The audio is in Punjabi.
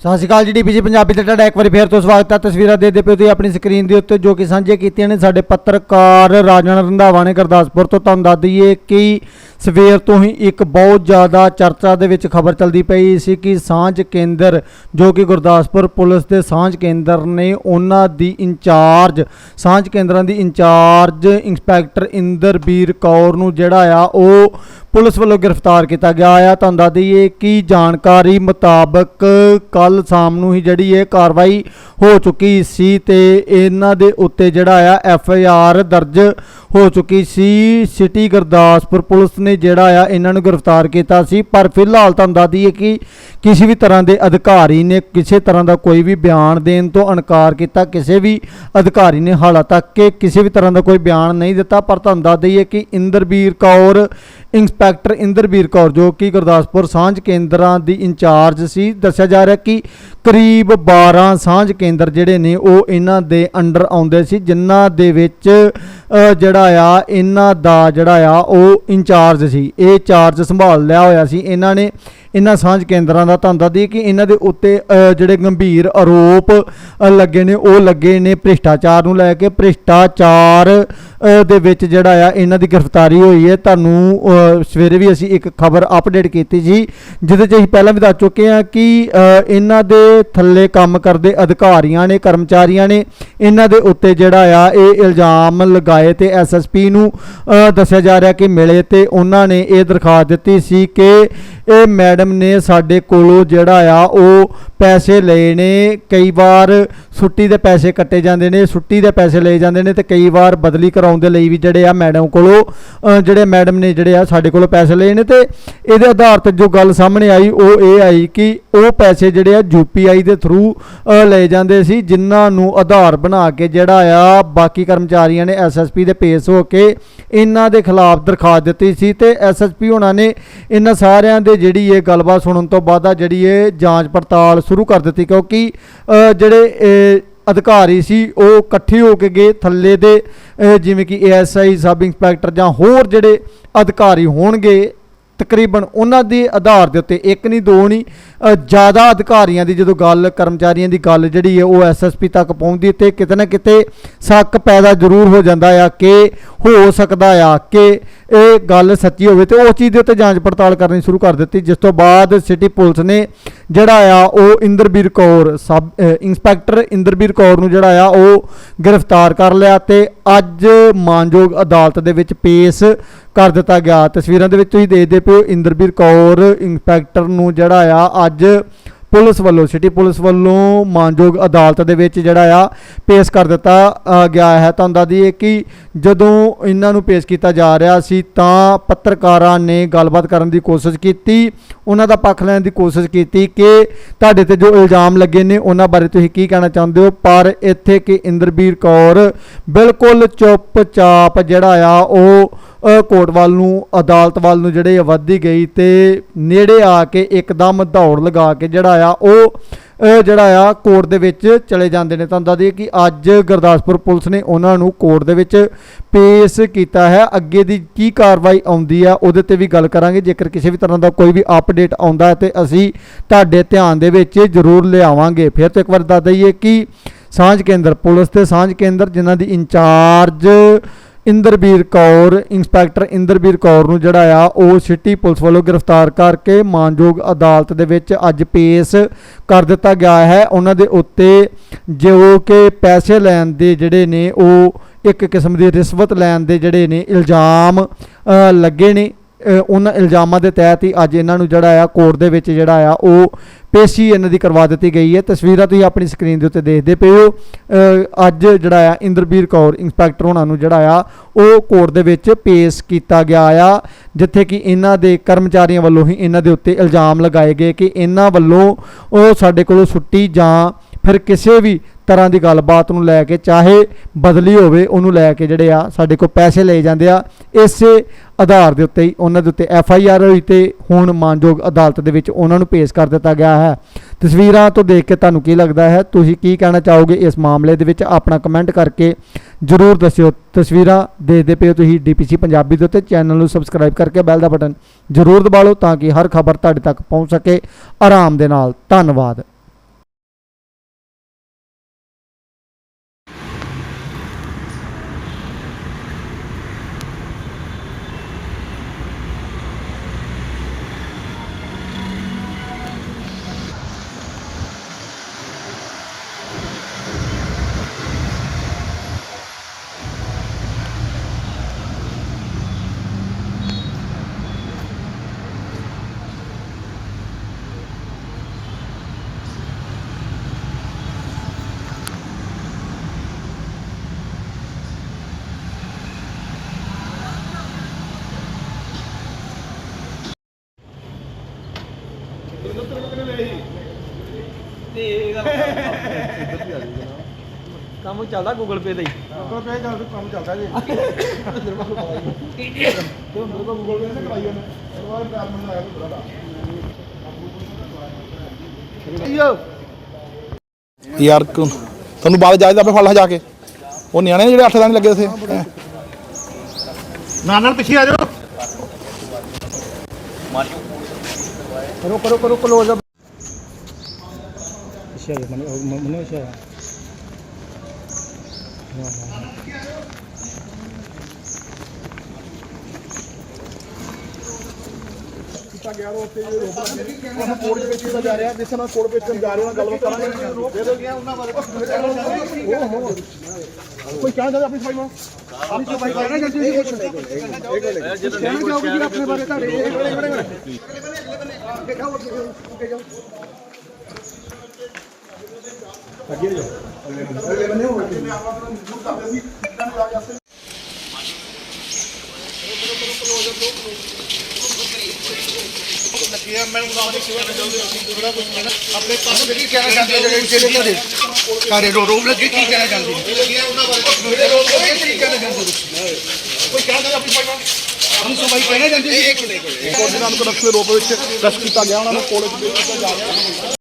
ਸਤਿ ਸ਼੍ਰੀ ਅਕਾਲ ਜੀ ਡੀਪੀਜੀ ਪੰਜਾਬੀ ਤੇ ਤੁਹਾਡਾ ਇੱਕ ਵਾਰੀ ਫੇਰ ਤੋਂ ਸਵਾਗਤ ਹੈ। ਤਸਵੀਰਾਂ ਦੇ ਦੇ ਪਿਓ ਤੁਸੀਂ ਆਪਣੀ ਸਕਰੀਨ ਦੇ ਉੱਤੇ ਜੋ ਕਿ ਸਾਂਝੇ ਕੀਤੀਆਂ ਨੇ। ਸਾਡੇ ਪੱਤਰਕਾਰ ਰਾਜਨ ਰੰਧਾਵਾ ਨੇ ਗੁਰਦਾਸਪੁਰ ਤੋਂ ਤੁਹਾਨੂੰ ਦੱਸ ਦਈਏ ਕਿ ਸਵੇਰ ਤੋਂ ਹੀ ਇੱਕ ਬਹੁਤ ਜ਼ਿਆਦਾ ਚਰਚਾ ਦੇ ਵਿੱਚ ਖਬਰ ਚੱਲਦੀ ਪਈ ਸੀ ਕਿ ਸਾਂਝ ਕੇਂਦਰ, ਜੋ ਕਿ ਗੁਰਦਾਸਪੁਰ ਪੁਲਿਸ ਦੇ ਸਾਂਝ ਕੇਂਦਰ ਨੇ, ਉਹਨਾਂ ਦੀ ਇੰਚਾਰਜ, ਸਾਂਝ ਕੇਂਦਰਾਂ ਦੀ ਇੰਚਾਰਜ ਇੰਸਪੈਕਟਰ ਇੰਦਰਬੀਰ ਕੌਰ ਨੂੰ ਜਿਹੜਾ ਆ, ਉਹ ਪੁਲਿਸ ਵੱਲੋਂ ਗ੍ਰਿਫਤਾਰ ਕੀਤਾ ਗਿਆ ਆ। ਤੁਹਾਨੂੰ ਦੱਸ ਦਈਏ ਕਿ ਜਾਣਕਾਰੀ ਮੁਤਾਬਕ ਕੱਲ ਸ਼ਾਮ ਨੂੰ ਹੀ ਜਿਹੜੀ ਇਹ ਕਾਰਵਾਈ ਹੋ ਚੁੱਕੀ ਸੀ ਤੇ ਇਹਨਾਂ ਦੇ ਉੱਤੇ ਜਿਹੜਾ ਆ, ਐਫ ਆਈ ਆਰ ਦਰਜ ਹੋ ਚੁੱਕੀ ਸੀ। ਸਿਟੀ ਗੁਰਦਾਸਪੁਰ ਪੁਲਿਸ ਨੇ ਜਿਹੜਾ ਆ ਇਹਨਾਂ ਨੂੰ ਗ੍ਰਿਫਤਾਰ ਕੀਤਾ ਸੀ। ਪਰ ਫਿਲਹਾਲ ਤੁਹਾਨੂੰ ਦੱਸ ਦਈਏ ਕਿ ਕਿਸੇ ਵੀ ਤਰ੍ਹਾਂ ਦੇ ਅਧਿਕਾਰੀ ਨੇ ਕਿਸੇ ਤਰ੍ਹਾਂ ਦਾ ਕੋਈ ਵੀ ਬਿਆਨ ਦੇਣ ਤੋਂ ਇਨਕਾਰ ਕੀਤਾ, ਕਿਸੇ ਵੀ ਅਧਿਕਾਰੀ ਨੇ ਹਾਲਾ ਤੱਕ ਕਿ ਕਿਸੇ ਵੀ ਤਰ੍ਹਾਂ ਦਾ ਕੋਈ ਬਿਆਨ ਨਹੀਂ ਦਿੱਤਾ, ਪਰ ਤੁਹਾਨੂੰ ਦੱਸ ਦਈਏ ਕਿ ਇੰਦਰਬੀਰ ਕੌਰ, ਇੰਸਪੈਕਟਰ ਇੰਦਰਬੀਰ ਕੌਰ ਜੋ ਕਿ ਗੁਰਦਾਸਪੁਰ ਸਾਂਝ ਕੇਂਦਰਾਂ ਦੀ ਇੰਚਾਰਜ ਸੀ, ਦੱਸਿਆ ਜਾ ਰਿਹਾ ਕਿ ਕਰੀਬ 12 ਸਾਂਝ ਕੇਂਦਰ ਜਿਹੜੇ ਨੇ ਉਹ ਇਹਨਾਂ ਦੇ ਅੰਡਰ ਆਉਂਦੇ ਸੀ, ਜਿਨ੍ਹਾਂ ਦੇ ਵਿੱਚ ਜਿਹੜਾ ਆ, ਇਹਨਾਂ ਦਾ ਜਿਹੜਾ ਆ, ਉਹ ਇੰਚਾਰਜ ਸੀ। ਇਹ ਚਾਰਜ ਸੰਭਾਲ ਲਿਆ ਹੋਇਆ ਸੀ। ਇਹਨਾਂ ਨੇ ਇਹਨਾਂ ਸਾਂਝ ਕੇਂਦਰਾਂ ਦਾ ਤੁਹਾਨੂੰ ਦੱਸ ਦਈਏ ਕਿ ਇਹਨਾਂ ਦੇ ਉੱਤੇ ਜਿਹੜੇ ਗੰਭੀਰ ਆਰੋਪ ਲੱਗੇ ਨੇ, ਉਹ ਲੱਗੇ ਨੇ ਭ੍ਰਿਸ਼ਟਾਚਾਰ ਨੂੰ ਲੈ ਕੇ। ਭ੍ਰਿਸ਼ਟਾਚਾਰ ਦੇ ਵਿੱਚ ਜਿਹੜਾ ਆ, ਇਹਨਾਂ ਦੀ ਗ੍ਰਿਫਤਾਰੀ ਹੋਈ ਹੈ। ਤੁਹਾਨੂੰ ਸਵੇਰੇ ਵੀ ਅਸੀਂ ਇੱਕ ਖਬਰ ਅਪਡੇਟ ਕੀਤੀ ਸੀ ਜਿਹਦੇ 'ਚ ਅਸੀਂ ਪਹਿਲਾਂ ਵੀ ਦੱਸ ਚੁੱਕੇ ਹਾਂ ਕਿ ਇਹਨਾਂ ਦੇ ਥੱਲੇ ਕੰਮ ਕਰਦੇ ਅਧਿਕਾਰੀਆਂ ਨੇ, ਕਰਮਚਾਰੀਆਂ ਨੇ। ਇਹਨਾਂ ਦੇ ਉੱਤੇ ਜਿਹੜਾ ਆ, ਇਹ ਇਲਜ਼ਾਮ ਲਗਾਏ ਤੇ ਐਸਐਸਪੀ ਨੂੰ ਦੱਸਿਆ ਜਾ ਰਿਹਾ ਕਿ ਮਿਲੇ ਤੇ ਉਹਨਾਂ ਨੇ ਇਹ ਦਰਖਾਸਤ ਦਿੱਤੀ ਸੀ ਕਿ ਇਹ ਮੈਡਮ ਨੇ ਸਾਡੇ ਕੋਲੋਂ ਜਿਹੜਾ ਆ, ਉਹ ਪੈਸੇ ਲਏ ਨੇ, ਕਈ ਵਾਰ ਛੁੱਟੀ ਦੇ ਪੈਸੇ ਕੱਟੇ ਜਾਂਦੇ ਨੇ, ਛੁੱਟੀ ਦੇ ਪੈਸੇ ਲਏ ਜਾਂਦੇ ਨੇ ਤੇ ਕਈ ਵਾਰ ਬਦਲੀ ਕਰਾਉਣ ਦੇ ਲਈ ਵੀ ਜਿਹੜੇ ਆ ਮੈਡਮ ਕੋਲੋਂ ਜਿਹੜੇ ਮੈਡਮ ਨੇ ਜਿਹੜੇ ਆ ਸਾਡੇ ਕੋਲੋਂ ਪੈਸੇ ਲਏ ਨੇ ਤੇ ਇਹਦੇ ਆਧਾਰ ਤੇ ਜੋ ਗੱਲ ਸਾਹਮਣੇ ਆਈ, ਉਹ ਇਹ ਆਈ ਕਿ ਉਹ ਪੈਸੇ ਜਿਹੜੇ ਆ ਯੂਪੀਆਈ ਦੇ ਥਰੂ ਲਏ ਜਾਂਦੇ ਸੀ, ਜਿਨ੍ਹਾਂ ਨੂੰ ਆਧਾਰ ਬਣਾ ਕੇ ਜਿਹੜਾ ਆ ਬਾਕੀ ਕਰਮਚਾਰੀਆਂ ਨੇ ਐਸਐਸਪੀ ਦੇ ਪੇਸ਼ ਹੋ ਕੇ ਇਹਨਾਂ ਦੇ ਖਿਲਾਫ ਦਰਖਾਸਤ ਦਿੱਤੀ ਸੀ ਤੇ ਐਸਐਸਪੀ ਉਹਨਾਂ ਨੇ ਇਹਨਾਂ ਸਾਰਿਆਂ ਦੇ ਜਿਹੜੀ ਇਹ ਗੱਲਬਾਤ ਸੁਣਨ ਤੋਂ ਬਾਅਦ ਆ ਜਿਹੜੀ ਇਹ ਜਾਂਚ ਪੜਤਾਲ ਸ਼ੁਰੂ ਕਰ ਦਿੱਤੀ ਕਿਉਂਕਿ ਜਿਹੜੇ ਅਧਿਕਾਰੀ ਸੀ, ਉਹ ਇਕੱਠੇ ਹੋ ਕੇ ਗਏ ਥੱਲੇ ਦੇ ਜਿਵੇਂ ਕਿ ਏਐਸਆਈ ਸਬ ਇੰਸਪੈਕਟਰ ਜਾਂ ਹੋਰ ਜਿਹੜੇ ਅਧਿਕਾਰੀ ਹੋਣਗੇ, ਤਕਰੀਬਨ ਉਹਨਾਂ ਦੇ ਆਧਾਰ ਦੇ ਉੱਤੇ ਇੱਕ ਨਹੀਂ ਦੋ ਨਹੀਂ ਜ਼ਿਆਦਾ ਅਧਿਕਾਰੀਆਂ ਦੀ ਜਦੋਂ ਗੱਲ, ਕਰਮਚਾਰੀਆਂ ਦੀ ਗੱਲ ਜਿਹੜੀ ਹੈ, ਉਹ ਐਸਐਸਪੀ ਤੱਕ ਪਹੁੰਚਦੀ ਤੇ ਕਿਤੇ ਨਾ ਕਿਤੇ ਸ਼ੱਕ ਪੈਦਾ ਜ਼ਰੂਰ ਹੋ ਜਾਂਦਾ ਆ ਕਿ ਹੋ ਸਕਦਾ ਆ ਕਿ ਇਹ ਗੱਲ ਸੱਚੀ ਹੋਵੇ ਤੇ ਉਸ ਚੀਜ਼ ਦੇ ਉੱਤੇ ਜਾਂਚ ਪੜਤਾਲ ਕਰਨੀ ਸ਼ੁਰੂ ਕਰ ਦਿੱਤੀ, ਜਿਸ ਤੋਂ ਬਾਅਦ ਸਿਟੀ ਪੁਲਿਸ ਨੇ ਜਿਹੜਾ ਆ, ਉਹ ਇੰਦਰਬੀਰ ਕੌਰ, ਸਬ ਇੰਸਪੈਕਟਰ ਇੰਦਰਬੀਰ ਕੌਰ ਨੂੰ ਜਿਹੜਾ ਆ, ਉਹ ਗ੍ਰਿਫਤਾਰ ਕਰ ਲਿਆ ਤੇ ਅੱਜ ਮਾਨਯੋਗ ਅਦਾਲਤ ਦੇ ਵਿੱਚ ਪੇਸ਼ ਕਰ ਦਿੱਤਾ ਗਿਆ। ਤਸਵੀਰਾਂ ਦੇ ਵਿੱਚ ਤੁਸੀਂ ਦੇਖਦੇ ਪਿਓ ਇੰਦਰਬੀਰ ਕੌਰ ਇੰਸਪੈਕਟਰ ਨੂੰ ਜਿਹੜਾ ਆ, ਅੱਜ ਪੁਲਿਸ ਵੱਲੋਂ, ਸਿਟੀ ਪੁਲਿਸ ਵੱਲੋਂ ਮਾਨਯੋਗ ਅਦਾਲਤ ਦੇ ਵਿੱਚ ਜਿਹੜਾ ਆ ਪੇਸ਼ ਕਰ ਦਿੱਤਾ ਗਿਆ ਹੈ। ਤੁਹਾਨੂੰ ਦੱਸ ਦਈਏ ਕਿ ਜਦੋਂ ਇਹਨਾਂ ਨੂੰ ਪੇਸ਼ ਕੀਤਾ ਜਾ ਰਿਹਾ ਸੀ ਤਾਂ ਪੱਤਰਕਾਰਾਂ ਨੇ ਗੱਲਬਾਤ ਕਰਨ ਦੀ ਕੋਸ਼ਿਸ਼ ਕੀਤੀ। ਉਹਨਾਂ ਦਾ ਪੱਖ ਲੈਣ ਦੀ ਕੋਸ਼ਿਸ਼ ਕੀਤੀ ਕਿ ਤੁਹਾਡੇ ਤੇ ਜੋ ਇਲਜ਼ਾਮ ਲੱਗੇ ਨੇ, ਉਹਨਾਂ ਬਾਰੇ ਤੁਸੀਂ ਕੀ ਕਹਿਣਾ ਚਾਹੁੰਦੇ ਹੋ? ਪਰ ਇੱਥੇ ਕਿ ਇੰਦਰਬੀਰ ਕੌਰ ਬਿਲਕੁਲ ਚੁੱਪਚਾਪ ਜਿਹੜਾ ਆ, ਉਹ ਕੋਰਟ ਵੱਲ ਨੂੰ ਅਦਾਲਤ ਵੱਲ ਨੂੰ ਜਿਹੜੇ ਆ ਵੱਧਦੀ ਗਈ ਤੇ ਨੇੜੇ ਆ ਕੇ ਇੱਕਦਮ ਦੌੜ ਲਗਾ ਕੇ ਜਿਹੜਾ ਆ ਉਹ ਜਿਹੜਾ ਆ ਕੋਰਟ ਦੇ ਵਿੱਚ ਚਲੇ ਜਾਂਦੇ ਨੇ। ਤੁਹਾਨੂੰ ਦੱਸ ਦਈਏ ਕਿ ਅੱਜ ਗੁਰਦਾਸਪੁਰ ਪੁਲਿਸ ਨੇ ਉਹਨਾਂ ਨੂੰ ਕੋਰਟ ਦੇ ਵਿੱਚ ਪੇਸ਼ ਕੀਤਾ ਹੈ। ਅੱਗੇ ਦੀ ਕੀ ਕਾਰਵਾਈ ਆਉਂਦੀ ਆ, ਉਹਦੇ ਤੇ ਵੀ ਗੱਲ ਕਰਾਂਗੇ। ਜੇਕਰ ਕਿਸੇ ਵੀ ਤਰ੍ਹਾਂ ਦਾ ਕੋਈ ਵੀ ਅਪਡੇਟ ਆਉਂਦਾ ਹੈ ਤੇ ਅਸੀਂ ਤੁਹਾਡੇ ਧਿਆਨ ਦੇ ਵਿੱਚ ਜ਼ਰੂਰ ਲਿਆਵਾਂਗੇ। ਫਿਰ ਤੋਂ ਇੱਕ ਵਾਰ ਦੱਸ ਦਈਏ ਕਿ ਸਾਂਝ ਕੇਂਦਰ ਪੁਲਿਸ ਦੇ ਸਾਂਝ ਕੇਂਦਰ ਜਿਨ੍ਹਾਂ ਦੀ ਇੰਚਾਰਜ ਇੰਦਰਬੀਰ ਕੌਰ, ਇੰਸਪੈਕਟਰ ਇੰਦਰਬੀਰ ਕੌਰ ਨੂੰ ਜਿਹੜਾ ਆ, ਉਹ ਸਿਟੀ ਪੁਲਿਸ ਵੱਲੋਂ ਗ੍ਰਿਫਤਾਰ ਕਰਕੇ ਮਾਨਯੋਗ ਅਦਾਲਤ ਦੇ ਵਿੱਚ ਅੱਜ ਪੇਸ਼ ਕਰ ਦਿੱਤਾ ਗਿਆ ਹੈ। ਉਹਨਾਂ ਦੇ ਉੱਤੇ ਜੋ ਕਿ ਪੈਸੇ ਲੈਣ ਦੇ ਜਿਹੜੇ ਨੇ, ਉਹ ਇੱਕ ਕਿਸਮ ਦੀ ਰਿਸ਼ਵਤ ਲੈਣ ਦੇ ਜਿਹੜੇ ਨੇ ਇਲਜ਼ਾਮ ਲੱਗੇ ਨੇ। ਉਹਨਾਂ ਇਲਜ਼ਾਮਾਂ ਦੇ ਤਹਿਤ ਹੀ ਅੱਜ ਇਹਨਾਂ ਨੂੰ ਜਿਹੜਾ ਆ, ਕੋਰਟ ਦੇ ਵਿੱਚ ਜਿਹੜਾ ਆ, ਉਹ ਪੇਸ਼ੀ ਇਹਨਾਂ ਦੀ ਕਰਵਾ ਦਿੱਤੀ ਗਈ ਹੈ। ਤਸਵੀਰਾਂ ਤੁਸੀਂ ਆਪਣੀ ਸਕਰੀਨ ਦੇ ਉੱਤੇ ਦੇਖਦੇ ਪਏ ਹੋ। ਅੱਜ ਜਿਹੜਾ ਆ, ਇੰਦਰਬੀਰ ਕੌਰ, ਇੰਸਪੈਕਟਰ ਉਹਨਾਂ ਨੂੰ ਜਿਹੜਾ ਆ, ਉਹ ਕੋਰਟ ਦੇ ਵਿੱਚ ਪੇਸ਼ ਕੀਤਾ ਗਿਆ ਆ, ਜਿੱਥੇ ਕਿ ਇਹਨਾਂ ਦੇ ਕਰਮਚਾਰੀਆਂ ਵੱਲੋਂ ਹੀ ਇਹਨਾਂ ਦੇ ਉੱਤੇ ਇਲਜ਼ਾਮ ਲਗਾਏ ਗਏ ਕਿ ਇਹਨਾਂ ਵੱਲੋਂ ਉਹ ਸਾਡੇ ਕੋਲੋਂ ਛੁੱਟੀ ਜਾਂ ਫਿਰ ਕਿਸੇ ਵੀ ਤਰ੍ਹਾਂ ਦੀ ਗੱਲਬਾਤ ਨੂੰ ਲੈ ਕੇ, ਚਾਹੇ ਬਦਲੀ ਹੋਵੇ, ਉਹਨੂੰ ਲੈ ਕੇ ਜਿਹੜੇ ਆ ਸਾਡੇ ਕੋਲ ਪੈਸੇ ਲਏ ਜਾਂਦੇ ਆ, ਇਸੇ ਆਧਾਰ ਦੇ ਉੱਤੇ ਹੀ, ਉਹਨਾਂ ਦੇ ਉੱਤੇ ਐਫ ਆਈ ਆਰ ਹੋਈ ਤੇ ਹੁਣ ਮਾਨਯੋਗ ਅਦਾਲਤ ਦੇ ਵਿੱਚ ਉਹਨਾਂ ਨੂੰ ਪੇਸ਼ ਕਰ ਦਿੱਤਾ ਗਿਆ ਹੈ। ਤਸਵੀਰਾਂ ਤੋਂ ਦੇਖ ਕੇ ਤੁਹਾਨੂੰ ਕੀ ਲੱਗਦਾ ਹੈ? ਤੁਸੀਂ ਕੀ ਕਹਿਣਾ ਚਾਹੋਗੇ ਇਸ ਮਾਮਲੇ ਦੇ ਵਿੱਚ? ਆਪਣਾ ਕਮੈਂਟ ਕਰਕੇ ਜਰੂਰ ਦੱਸਿਓ। ਤਸਵੀਰਾਂ ਦੇਖਦੇ ਪਏ ਹੋ ਤੁਸੀਂ ਡੀਪੀਸੀ ਪੰਜਾਬੀ ਦੇ ਉੱਤੇ, ਚੈਨਲ ਨੂੰ ਸਬਸਕ੍ਰਾਈਬ ਕਰਕੇ ਬੈਲ ਦਾ ਬਟਨ ਜਰੂਰ ਦਬਾ ਲਓ ਤਾਂ ਕਿ ਹਰ ਖਬਰ ਤੁਹਾਡੇ ਤੱਕ ਪਹੁੰਚ ਸਕੇ। ਆਰਾਮ ਦੇ ਨਾਲ। ਧੰਨਵਾਦ। ਤੇ ਇਹਦਾ ਕੰਮ ਚੱਲਦਾ ਗੂਗਲ ਪੇ ਦਾ ਹੀ। ਗੂਗਲ ਪੇ ਦਾ ਕੰਮ ਚੱਲਦਾ ਜੀ। ਤੇ ਅੰਦਰ ਕੋ ਗੂਗਲ ਪੇ ਤੇ ਕਰਾਈ ਉਹਨੇ ਉਹ ਪੈਰ ਮੈਨੂੰ ਆਇਆ ਬੜਾ ਯਾਰ ਕਿਉਂ- ਤੁਹਾਨੂੰ ਬਾਅਦ ਜਾਇਦਾ ਆਪੇ ਫੜ ਲਾ ਜਾ ਕੇ। ਉਹ ਨਿਆਣੇ ਨੇ ਜਿਹੜੇ 8 ਦਿਨ ਲੱਗੇ ਉੱਥੇ। ਨਾਲ ਨਾਲ ਪਿੱਛੇ ਆ ਜਾਓ। ਕਰੋ ਕਰੋ ਕਰੋ ਕਲੋਜ਼ ਪਿੱਛੇ ਆ ਮਨ ਮਨ ਪਿੱਛੇ ਆ ਕੀਤਾ ਗਿਆ ਉਹ ਉੱਤੇ ਰੋਕ ਲੱਗੇ ਉਹ ਕੋਰਟ ਵਿੱਚ ਕੀਤਾ ਜਾ ਰਿਹਾ ਜਿਸ ਨਾਲ ਕੋਰਟ ਵਿੱਚ ਜਾ ਰਹੇ ਹਾਂ ਗੱਲਬਾਤ ਕਰਾਂਗੇ ਦੇ ਦੋ ਗਿਆ ਉਹਨਾਂ ਬਾਰੇ ਕੋਈ ਕਹਿਣਾ ਚਾਹਦਾ ਆਪਣੀ ਸਫ਼ਾਈ ਨੂੰ ਆਪਣੀ ਸਫ਼ਾਈ ਕਹਿਣਾ ਚਾਹੁੰਦੇ ਸੀ ਕੁਝ ਕਹਿਣਾ ਚਾਹੋਗੇ ਜੀ ਆਪਣੇ ਬਾਰੇ ਤੁਹਾਡੇ ਇਹ ਬੜੇ ਬੜੇ ਬੜੇ ਅੱਗੇ ਜਾਓ ਅੱਗੇ ਬੰਨੇ ਹੋ ਆਪਣੇ ਕੰਮ ਦੇ ਕੀ ਕਹਿਣਾ ਚਾਹੁੰਦੇ ਜਿਹੜੇ ਜਿਹੜੇ ਤੁਹਾਡੇ ਸਾਰੇ ਰੋ ਰੋਬ ਲੱਗੇ ਕੀ ਕਹਿਣਾ ਚਾਹੁੰਦੇ ਉਹਨਾਂ ਬਾਰੇ ਮੇਰੇ ਰੋਬ ਲੱਗੇ ਕੀ ਕਹਿਣਾ ਚਾਹੁੰਦੇ ਤੁਸੀਂ? ਕੋਈ ਕਹਿਣਾ ਚਾਹੁੰਦਾ ਆਪਣੀ ਆਪਣੀ ਕਹਿਣਾ ਚਾਹੁੰਦੇ ਇੱਕ ਮਿੰਟ ਕਨੈਕਟ ਰੋਪ ਵਿੱਚ ਰਸ਼ ਕੀਤਾ ਗਿਆ ਉਹਨਾਂ ਨੂੰ ਕੋਲੇਜ ਦੇ ਦਿੱਤਾ ਜਾ ਰਿਹਾ